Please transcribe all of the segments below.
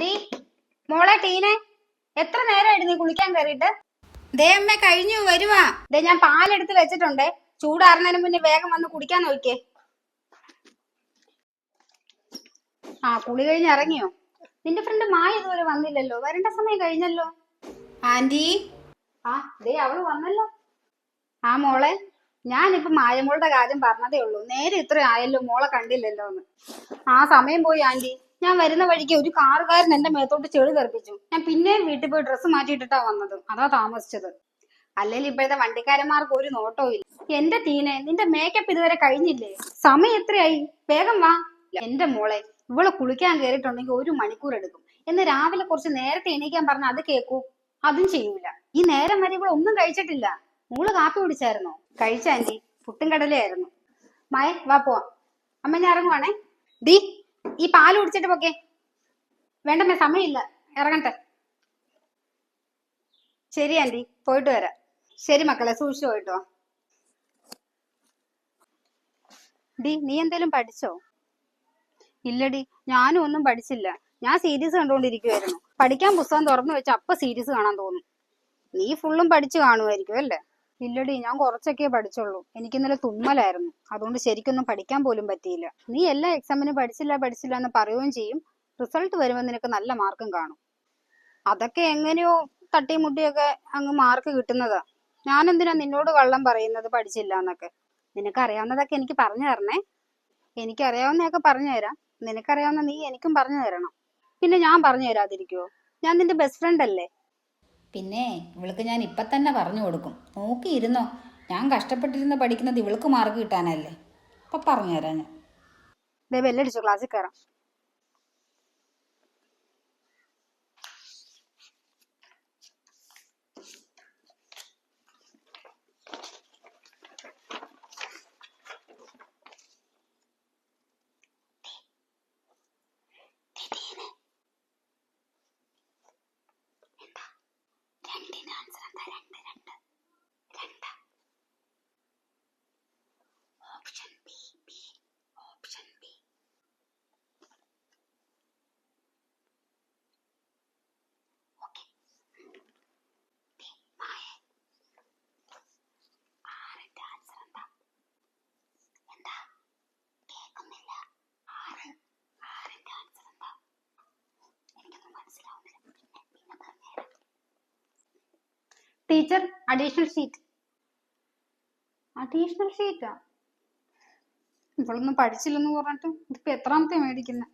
D മോളെ ടീനെ എത്ര നേരമായിട്ട് നീ കുളിക്കാൻ കയറിയിട്ട്? ദേ അമ്മ കഴിഞ്ഞു വരുവാ. ദേ ഞാൻ പാലെടുത്ത് വെച്ചിട്ടുണ്ടേ. ചൂടാറുന്നതിന് മുന്നേ വേഗം വന്ന് കുടിക്കാൻ നോക്കിയേ. ആ കുളി കഴിഞ്ഞ് ഇറങ്ങിയോ? നിന്റെ ഫ്രണ്ട് മായ ഇതുവരെ വന്നില്ലല്ലോ. വരേണ്ട സമയം കഴിഞ്ഞല്ലോ. ആന്റി? ആ ദേ അവൾ വന്നല്ലോ. ആ മോളെ ഞാനിപ്പോ മായമോളുടെ കാര്യം പറഞ്ഞതേ ഉള്ളൂ. നേരെ ഇത്ര ആയല്ലോ മോളെ കണ്ടില്ലല്ലോ എന്ന് ആ സമയം പോയി ആന്റി. ഞാൻ വരുന്ന വഴിക്ക് ഒരു കാറുകാരൻ എന്റെ മേത്തോട്ട് ചെളി തെറിപ്പിച്ചു. ഞാൻ പിന്നെയും വീട്ടിൽ പോയി ഡ്രസ്സ് മാറ്റിയിട്ടിട്ടാ വന്നത്. അതാ താമസിച്ചത്. അല്ലെങ്കിൽ ഇപ്പോഴത്തെ വണ്ടിക്കാരന്മാർക്ക് ഒരു നോട്ടവും ഇല്ല. എന്റെ തീനെ നിന്റെ മേക്കപ്പ് ഇതുവരെ കഴിഞ്ഞില്ലേ? സമയം എത്രയായി? വേഗം വാ. എന്റെ മോളെ ഇവൾ കുളിക്കാൻ കയറിയിട്ടുണ്ടെങ്കിൽ ഒരു മണിക്കൂർ എടുക്കും. എന്ന് രാവിലെ കുറച്ച് നേരത്തെ എണീക്കാൻ പറഞ്ഞ അത് കേക്കൂ. അതും ചെയ്യൂല. ഈ നേരം വരെ ഇവിടെ ഒന്നും കഴിച്ചിട്ടില്ല. മോൾ കാപ്പി കുടിച്ചായിരുന്നോ? കഴിച്ച ആന്റി പുട്ടും കടലയായിരുന്നു. മായ വാ പോവാം. അമ്മ ഞാൻ ഇറങ്ങുവാണേ. ഡി ഈ പാൽ കുടിച്ചിട്ട് പോക്കെ. വേണ്ടമ്മേ സമയമില്ല. ഇറങ്ങട്ടെ. ശരി ആന്റി. പോയിട്ട് വരാം. ശരി മക്കളെ. സൂക്ഷിച്ചു പോയിട്ടോ. ഡി നീ എന്തേലും പഠിച്ചോ? ഇല്ലടി ഞാനും ഒന്നും പഠിച്ചില്ല. ഞാൻ സീരീസ് കണ്ടുകൊണ്ടിരിക്കുവായിരുന്നു പഠിക്കാൻ പുസ്തകം തുറന്നു വെച്ച അപ്പൊ സീരീസ് കാണാൻ തോന്നും. നീ ഫുള്ളും പഠിച്ചു കാണുമായിരിക്കും അല്ലേ? ഇല്ലടി ഞാൻ കുറച്ചൊക്കെ പഠിച്ചുള്ളൂ. എനിക്ക് ഇന്നലെ തുമ്മലായിരുന്നു. അതുകൊണ്ട് ശരിക്കൊന്നും പഠിക്കാൻ പോലും പറ്റിയില്ല. നീ എല്ലാ എക്സാമിനും പഠിച്ചില്ല പഠിച്ചില്ല എന്ന് പറയുകയും ചെയ്യും. റിസൾട്ട് വരുമ്പോൾ നിനക്ക് നല്ല മാർക്കും കാണും. അതൊക്കെ എങ്ങനെയോ തട്ടിമുട്ടിയൊക്കെ അങ്ങ് മാർക്ക് കിട്ടുന്നതാ. ഞാൻ എന്തിനാ നിന്നോട് കള്ളം പറയുന്നത് പഠിച്ചില്ല എന്നൊക്കെ? നിനക്കറിയാവുന്നതൊക്കെ എനിക്ക് പറഞ്ഞു തരണേ. എനിക്കറിയാവുന്നതൊക്കെ പറഞ്ഞു തരാം. നിനക്കറിയാവുന്ന നീ എനിക്കും പറഞ്ഞു തരണം. പിന്നെ ഞാൻ പറഞ്ഞു തരാതിരിക്കുവോ? ഞാൻ നിന്റെ ബെസ്റ്റ് ഫ്രണ്ട് അല്ലേ? പിന്നെ ഇവൾക്ക് ഞാൻ ഇപ്പം തന്നെ പറഞ്ഞു കൊടുക്കും. നോക്കിയിരുന്നോ ഞാൻ കഷ്ടപ്പെട്ടിരുന്ന് പഠിക്കുന്നത് ഇവൾക്ക് മാർക്ക് കിട്ടാനല്ലേ. അപ്പം പറഞ്ഞു തരാം ഞാൻ ബെല്ലടിച്ചു ക്ലാസ്സിൽ കയറാം ടീച്ചർ അഡീഷണൽ ഷീറ്റ് അഡീഷണൽ ഷീറ്റാ ഇവളൊന്നും പഠിച്ചില്ലെന്ന് പറഞ്ഞിട്ട് ഇതിപ്പോ എത്രാമത്തെ മേടിക്കുന്ന?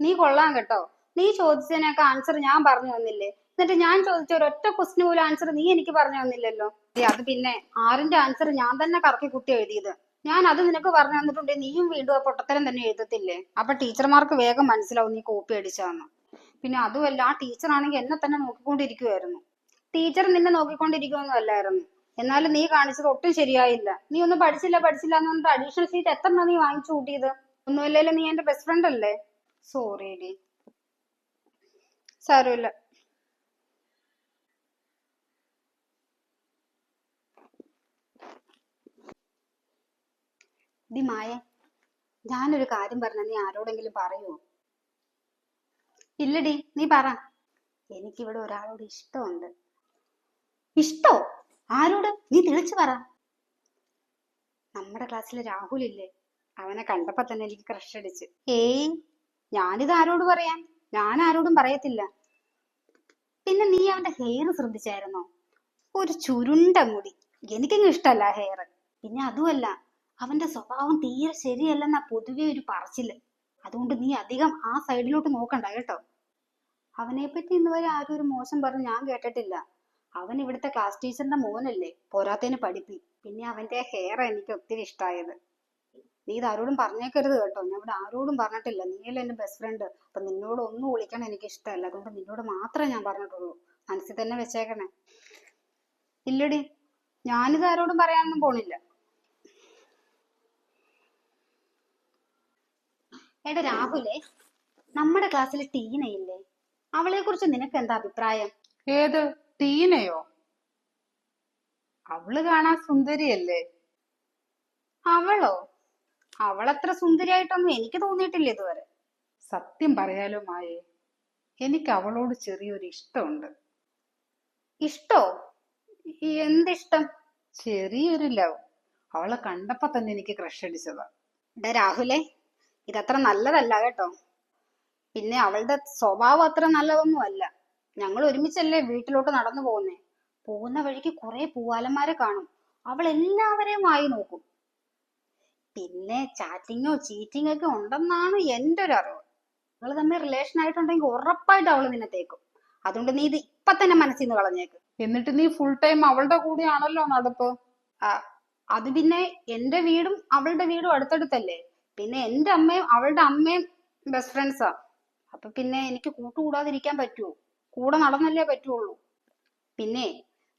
നീ കൊള്ളാം കേട്ടോ. നീ ചോദിച്ചതിനൊക്കെ ആൻസർ ഞാൻ പറഞ്ഞു തന്നില്ലേ? എന്നിട്ട് ഞാൻ ചോദിച്ച ഒരൊറ്റ ക്വസ്റ്റിന് പോലും ആൻസർ നീ എനിക്ക് പറഞ്ഞു തന്നില്ലല്ലോ. അത് പിന്നെ ആറിന്റെ ആൻസർ ഞാൻ തന്നെ കറക്കി കുട്ടി എഴുതിയത്. ഞാൻ അത് നിനക്ക് പറഞ്ഞു തന്നിട്ടുണ്ട് നീയും വീണ്ടും ആ പൊട്ടത്തരം തന്നെ എഴുതത്തില്ലേ? അപ്പൊ ടീച്ചർമാർക്ക് വേഗം മനസ്സിലാവും നീ കോപ്പി അടിച്ചാന്ന് പിന്നെ അതുമല്ല ആ ടീച്ചർ ആണെങ്കിൽ എന്നെ തന്നെ നോക്കിക്കൊണ്ടിരിക്കുവായിരുന്നു. ടീച്ചർ നിന്നെ നോക്കിക്കൊണ്ടിരിക്കുമെന്നും അല്ലായിരുന്നു. എന്നാലും നീ കാണിച്ചത് ഒട്ടും ശരിയായില്ല. നീ ഒന്നും പഠിച്ചില്ല പഠിച്ചില്ല എന്ന് പറഞ്ഞിട്ട് അഡീഷണൽ സീറ്റ് എത്ര നീ വാങ്ങിച്ചു കൂട്ടിയത്? ഒന്നുമില്ലല്ലോ നീ എന്റെ ബെസ്റ്റ് ഫ്രണ്ട് അല്ലേ? സോറി ഡി സാരമില്ല. ഡി മായ ഞാനൊരു കാര്യം പറഞ്ഞ നീ ആരോടെങ്കിലും പറയുമോ ഇല്ലടി നീ പറ. എനിക്കിവിടെ ഒരാളോട് ഇഷ്ടമുണ്ട്. ഇഷ്ടോ? ആരോട്? നീ തെളിച്ചു പറ. നമ്മുടെ ക്ലാസ്സിലെ രാഹുൽ ഇല്ലേ? അവനെ കണ്ടപ്പോ തന്നെ എനിക്ക് ക്രഷ് അടിച്ച്. ഏയ്. ഞാനിത് ആരോട് പറയാൻ? ഞാൻ ആരോടും പറയത്തില്ല. പിന്നെ നീ അവന്റെ ഹെയർ ശ്രദ്ധിച്ചായിരുന്നോ? ഒരു ചുരുണ്ട മുടി. എനിക്കങ്ങ് ഇഷ്ടല്ല ഹെയർ പിന്നെ അതുമല്ല അവന്റെ സ്വഭാവം തീരെ ശരിയല്ലെന്നാ പൊതുവെ ഒരു പറച്ചിൽ. അതുകൊണ്ട് നീ അധികം ആ സൈഡിലോട്ട് നോക്കണ്ട കേട്ടോ. അവനെ പറ്റി ഇന്ന് വരെ ആരും ഒരു മോശം പറഞ്ഞു ഞാൻ കേട്ടിട്ടില്ല. അവൻ ഇവിടുത്തെ ക്ലാസ് ടീച്ചറിന്റെ മോനല്ലേ പോരാത്തതിന് പഠിപ്പി. പിന്നെ അവന്റെ ഹെയർ എനിക്ക് ഒത്തിരി ഇഷ്ടമായത് നീ ഇത് ആരോടും പറഞ്ഞേക്കരുത് കേട്ടോ. ഞാൻ ഇവിടെ ആരോടും പറഞ്ഞിട്ടില്ല. നീയല്ലേ എന്റെ ബെസ്റ്റ് ഫ്രണ്ട് അപ്പൊ നിന്നോട് ഒന്നും വിളിക്കണം എനിക്ക് ഇഷ്ടമല്ല അതുകൊണ്ട് നിന്നോട് മാത്രമേ ഞാൻ പറഞ്ഞിട്ടുള്ളൂ. മനസ്സിൽ തന്നെ വെച്ചേക്കണേ. ഇല്ലടി. ഞാനിത് ആരോടും പറയാനൊന്നും പോണില്ല. എടാ രാഹുലേ നമ്മുടെ ക്ലാസ്സിൽ ടീനയില്ലേ? അവളെ കുറിച്ച് നിനക്ക് എന്താ അഭിപ്രായം? ഏത്? ടീനയോ? അവൾ കാണാൻ സുന്ദരിയല്ലേ? അവളോ? അവളത്ര സുന്ദരിയായിട്ടൊന്നും എനിക്ക് തോന്നിയിട്ടില്ല ഇതുവരെ. സത്യം പറയാലോ മായേ എനിക്ക് അവളോട് ചെറിയൊരു ഇഷ്ടമുണ്ട്. ഇഷ്ടോ? എന്തിഷ്ടം? ചെറിയൊരു ലവ്. അവളെ കണ്ടപ്പോ തന്നെ എനിക്ക് ക്രഷ് അടിച്ചതാ. എടാ രാഹുലേ ഇതത്ര നല്ലതല്ല കേട്ടോ. പിന്നെ അവളുടെ സ്വഭാവം അത്ര നല്ലതൊന്നും അല്ല. ഞങ്ങൾ ഒരുമിച്ചല്ലേ വീട്ടിലോട്ട് നടന്നു പോകുന്നേ. പോകുന്ന വഴിക്ക് കുറെ പൂവാലന്മാരെ കാണും. അവൾ എല്ലാവരെയും ആയി നോക്കും. പിന്നെ ചാറ്റിങ്ങോ ചീറ്റിംഗ് ഒക്കെ ഉണ്ടെന്നാണ് എന്റെ ഒരു അറിവ് നിങ്ങൾ തമ്മിൽ റിലേഷൻ ആയിട്ടുണ്ടെങ്കിൽ ഉറപ്പായിട്ട് അവൾ നിന്നെ തേക്കും. അതുകൊണ്ട് നീ ഇത് ഇപ്പൊ തന്നെ മനസ്സിൽ നിന്ന് കളഞ്ഞേക്ക്. എന്നിട്ട് നീ ഫുൾ ടൈം അവളുടെ കൂടെയാണല്ലോ നടപ്പ്. ആ, അത് പിന്നെ എന്റെ വീടും അവളുടെ വീടും അടുത്തടുത്തല്ലേ. പിന്നെ എന്റെ അമ്മയും അവളുടെ അമ്മയും ബെസ്റ്റ് ഫ്രണ്ട്സാ അപ്പൊ പിന്നെ എനിക്ക് കൂട്ടുകൂടാതിരിക്കാൻ പറ്റുമോ കൂടെ നടന്നല്ലേ പറ്റുള്ളൂ. പിന്നെ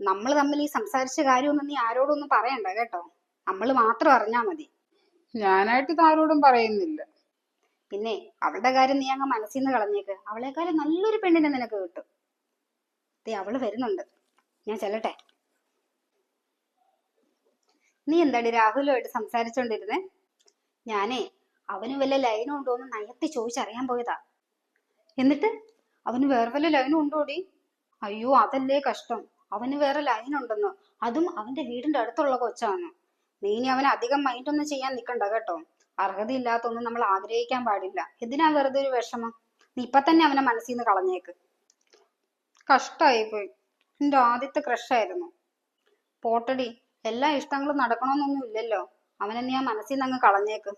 നമ്മൾ തമ്മിൽ ഈ സംസാരിച്ച കാര്യമൊന്നും നീ ആരോടൊന്നും പറയണ്ട കേട്ടോ. നമ്മൾ മാത്രം അറിഞ്ഞാ മതി. ഞാനായിട്ട് ഇത് ആരോടും പറയുന്നില്ല. പിന്നെ അവളുടെ കാര്യം നീ അങ്ങ് മനസ്സിൽ നിന്ന് കളഞ്ഞേക്ക്. അവളെക്കാളും നല്ലൊരു പെണ്ണിനെ നിനക്ക് കിട്ടും. ദേ അവൾ വരുന്നുണ്ട്. ഞാൻ ചെല്ലട്ടെ? നീ എന്താടി രാഹുലുമായിട്ട് സംസാരിച്ചോണ്ടിരുന്നേ? ഞാനേ അവന് വല്ല ലൈനും ഉണ്ടോ എന്ന് നയത്തി ചോദിച്ചറിയാൻ പോയതാ. എന്നിട്ട്? അവന് വേറെ വല്ല ലൈനും ഉണ്ടോടി അയ്യോ അതല്ലേ കഷ്ടം. അവന് വേറെ ലൈൻ അതും അവന്റെ വീടിന്റെ അടുത്തുള്ള കൊച്ചാണ്. നീ ഇനി അവനെ അധികം മൈൻഡ് ഒന്നും ചെയ്യാൻ നിൽക്കണ്ട കേട്ടോ. അർഹതയില്ലാത്തൊന്നും നമ്മൾ ആഗ്രഹിക്കാൻ പാടില്ല. എന്തിനാ വെറുതെ ഒരു വിഷമം? നീ ഇപ്പൊ തന്നെ അവനെ മനസ്സിൽ നിന്ന് കളഞ്ഞേക്ക്. കഷ്ടായി പോയി. എന്റെ ആദ്യത്തെ ക്രഷായിരുന്നു പോട്ടടി എല്ലാ ഇഷ്ടങ്ങളും നടക്കണമെന്നൊന്നും ഇല്ലല്ലോ. അവനെ നീ ആ മനസ്സിൽ നിന്ന് അങ്ങ് കളഞ്ഞേക്ക്.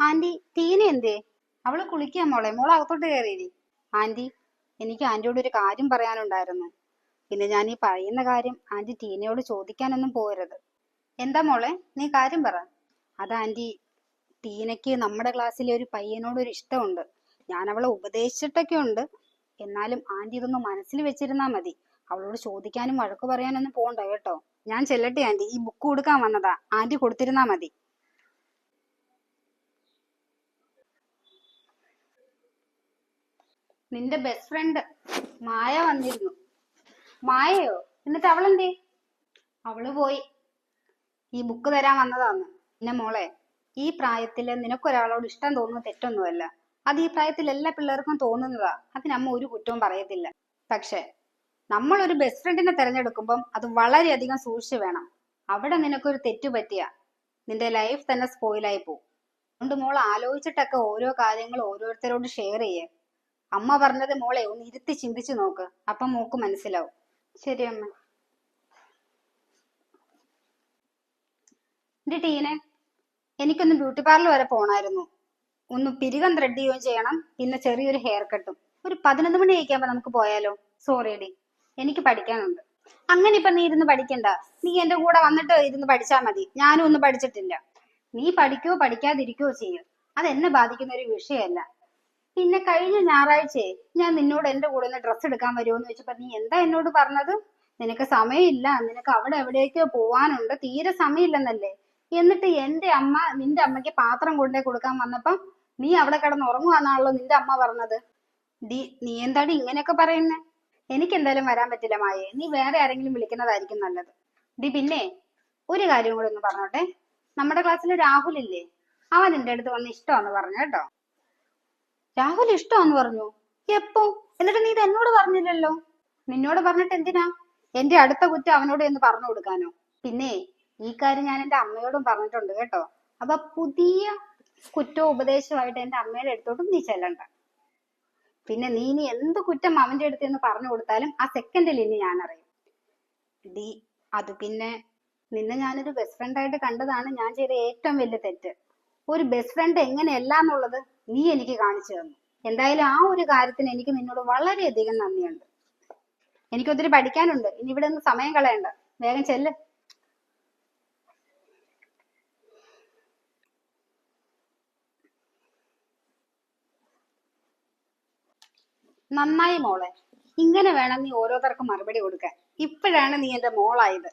ആന്റി ടീന എന്തേ? അവൾ കുളിക്കാ മോളെ മോളെ അകത്തോട്ട് കയറിയിരി ആന്റി എനിക്ക് ആന്റിയോട് ഒരു കാര്യം പറയാനുണ്ടായിരുന്നു. പിന്നെ ഞാൻ ഈ പറയുന്ന കാര്യം ആന്റി ടീനയോട് ചോദിക്കാനൊന്നും പോരുത് എന്താ മോളെ നീ കാര്യം പറ. അത് ആന്റി ടീനയ്ക്ക് നമ്മുടെ ക്ലാസ്സിലെ ഒരു പയ്യനോട് ഒരു ഇഷ്ടമുണ്ട്. ഞാൻ അവളെ ഉപദേശിച്ചിട്ടൊക്കെ ഉണ്ട്. എന്നാലും ആന്റി ഇതൊന്ന് മനസ്സിൽ വെച്ചിരുന്നാ മതി. അവളോട് ചോദിക്കാനും വഴക്ക് പറയാനൊന്നും പോകണ്ട കേട്ടോ. ഞാൻ ചെല്ലട്ടെ ആന്റി ഈ ബുക്ക് കൊടുക്കാൻ വന്നതാ. ആന്റി കൊടുത്തിരുന്നാ മതി. നിന്റെ ബെസ്റ്റ് ഫ്രണ്ട് മായ വന്നിരുന്നു. മായയോ? എന്നിട്ട് അവളെന്തേ? അവൾ പോയി. ഈ ബുക്ക് തരാൻ വന്നതാന്ന്. പിന്നെ മോളെ ഈ പ്രായത്തിൽ നിനക്കൊരാളോട് ഇഷ്ടം തോന്നുന്നത് തെറ്റൊന്നുമല്ല. അത് ഈ പ്രായത്തിൽ എല്ലാ പിള്ളേർക്കും തോന്നുന്നതാ. അതിനമ്മ ഒരു കുറ്റവും പറയത്തില്ല. പക്ഷെ നമ്മൾ ഒരു ബെസ്റ്റ് ഫ്രണ്ടിനെ തിരഞ്ഞെടുക്കുമ്പം അത് വളരെയധികം സൂക്ഷിച്ചു വേണം. അവിടെ നിനക്കൊരു തെറ്റു പറ്റിയ. നിന്റെ ലൈഫ് തന്നെ സ്പോയിലായി പോകും അതുകൊണ്ട് മോൾ ആലോചിച്ചിട്ടൊക്കെ ഓരോ കാര്യങ്ങൾ ഓരോരുത്തരോട് ഷെയർ ചെയ്യേ. അമ്മ പറഞ്ഞത് മോളെ ഒന്ന് ഇരുത്തി ചിന്തിച്ചു നോക്ക്. അപ്പം മോക്ക് മനസ്സിലാവും. ശരി അമ്മ. എന്റെ ടീനെ എനിക്കൊന്ന് ബ്യൂട്ടി പാർലർ വരെ പോണായിരുന്നു. ഒന്ന് പിരികം ത്രെഡ് ചെയ്യുകയും ചെയ്യണം പിന്നെ ചെറിയൊരു ഹെയർ കട്ടും ഒരു പതിനൊന്ന് മണി കഴിക്കുമ്പോ നമുക്ക് പോയാലോ? സോറി ഡി എനിക്ക് പഠിക്കാനുണ്ട്. അങ്ങനെ ഇപ്പൊ നീ ഇരുന്ന് പഠിക്കണ്ട. നീ എന്റെ കൂടെ വന്നിട്ട് ഇരുന്ന് പഠിച്ചാ മതി. ഞാനും ഒന്നും പഠിച്ചിട്ടില്ല. നീ പഠിക്കോ പഠിക്കാതിരിക്കോ ചെയ്യും. അത് എന്നെ ബാധിക്കുന്ന ഒരു വിഷയമല്ല. പിന്നെ കഴിഞ്ഞ ഞായറാഴ്ചയെ ഞാൻ നിന്നോട് എന്റെ കൂടെ ഒന്ന് ഡ്രസ്സ് എടുക്കാൻ വരുമോ എന്ന് ചോദിച്ചപ്പോ നീ എന്താ എന്നോട് പറഞ്ഞത്? നിനക്ക് സമയമില്ല നിനക്ക് അവിടെ എവിടേക്കോ പോവാനുണ്ട് തീരെ സമയമില്ലെന്നല്ലേ? എന്നിട്ട് എന്റെ അമ്മ നിന്റെ അമ്മയ്ക്ക് പാത്രം കൊണ്ടേ കൊടുക്കാൻ വന്നപ്പം നീ അവിടെ കിടന്ന് ഉറങ്ങുവാന്നാണല്ലോ നിന്റെ അമ്മ പറഞ്ഞത്. ഡി നീ എന്താണ് ഇങ്ങനെയൊക്കെ പറയുന്നേ? എനിക്ക് എന്തായാലും വരാൻ പറ്റില്ല മായേ. നീ വേറെ ആരെങ്കിലും വിളിക്കുന്നതായിരിക്കും നല്ലത്. ഡി പിന്നെ ഒരു കാര്യം കൂടെ ഒന്ന് പറഞ്ഞോട്ടെ. നമ്മുടെ ക്ലാസ്സിൽ രാഹുൽ ഇല്ലേ? അവൻ നിന്റെ അടുത്ത് വന്ന് ഇഷ്ടമാന്ന് പറഞ്ഞു കേട്ടോ. രാഹുൽ ഇഷ്ടമാന്ന് പറഞ്ഞു. എപ്പോ? എന്നിട്ട് നീ ഇത് എന്നോട് പറഞ്ഞില്ലല്ലോ? നിന്നോട് പറഞ്ഞിട്ട് എന്തിനാ? എന്റെ അടുത്ത കുറ്റം അവനോട് എന്ന് പറഞ്ഞു കൊടുക്കാനോ? പിന്നെ ഈ കാര്യം ഞാൻ എന്റെ അമ്മയോടും പറഞ്ഞിട്ടുണ്ട് കേട്ടോ. അപ്പൊ പുതിയ കുറ്റവും ഉപദേശമായിട്ട് എന്റെ അമ്മയുടെ അടുത്തോട്ടും നീ ചെല്ലണ്ട. പിന്നെ നീ ഇനി എന്ത് കുറ്റം അവന്റെ അടുത്ത് എന്ന് പറഞ്ഞു കൊടുത്താലും ആ സെക്കൻഡിൽ ഇനി ഞാൻ അറിയും ഡി അത് പിന്നെ നിന്നെ ഞാനൊരു ബെസ്റ്റ് ഫ്രണ്ട് ആയിട്ട് കണ്ടതാണ് ഞാൻ ചെയ്ത ഏറ്റവും വലിയ തെറ്റ്. ഒരു ബെസ്റ്റ് ഫ്രണ്ട് എങ്ങനെയല്ല എന്നുള്ളത് നീ എനിക്ക് കാണിച്ചു തന്നു. എന്തായാലും ആ ഒരു കാര്യത്തിന് എനിക്ക് നിന്നോട് വളരെയധികം നന്ദിയുണ്ട്. എനിക്ക് ഒത്തിരി പഠിക്കാനുണ്ട്. ഇനി ഇവിടെ നിന്ന് സമയം കളയണ്ട. വേഗം ചെല്ല്. നന്നായി മോളെ. ഇങ്ങനെ വേണം നീ ഓരോരുത്തർക്കും മറുപടി കൊടുക്കാൻ. ഇപ്പോഴാണ് നീ എന്റെ മോളായത്.